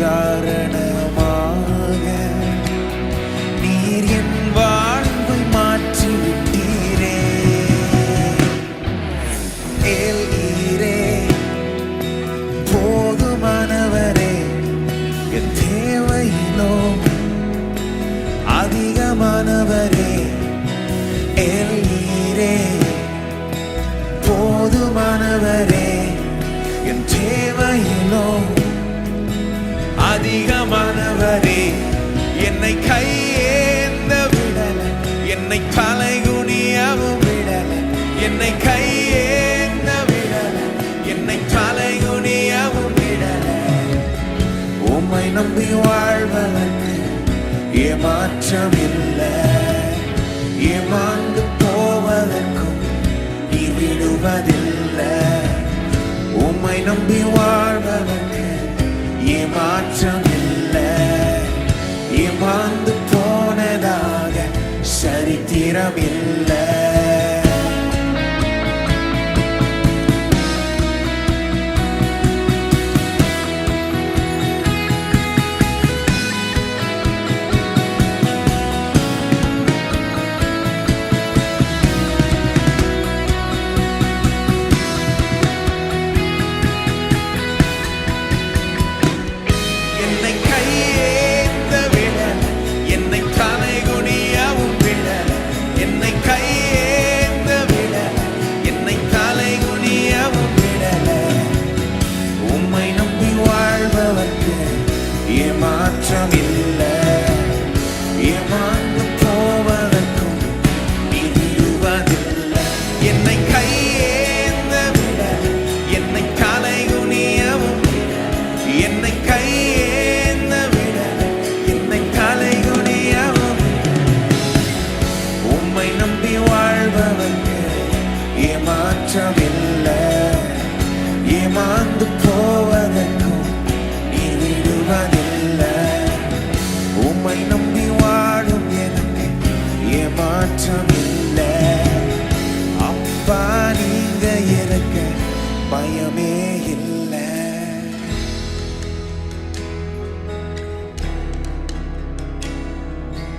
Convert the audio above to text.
உதாரணமாக நீர் என் வாழ்வை மாற்றிவிட்டீரே. ஏல் ஈரே போதுமானவரே என் தேவையிலோ அதிகமானவரே. ஏல் போதுமானவரே என் தேவையிலோ என்னை கையேந்த விடல என்னை தலைகுனியவும் விடல என்னை கையேந்த விடல என்னை தலைகுனியவும் விடல. உம்மை நம்பி வாழ்வதற்கு ஏமாற்றம் இல்லை. ஏமாந்து போவதற்கும் இவிடுவதில்லை உம்மை நம்பி வாழ் உம்மை நம்பி வாழ்பவர்க்கு ஏமாற்றமில்லை ஏமாந்து போவதற்கும் நீ விடுவதில்லை. உம்மை நம்பி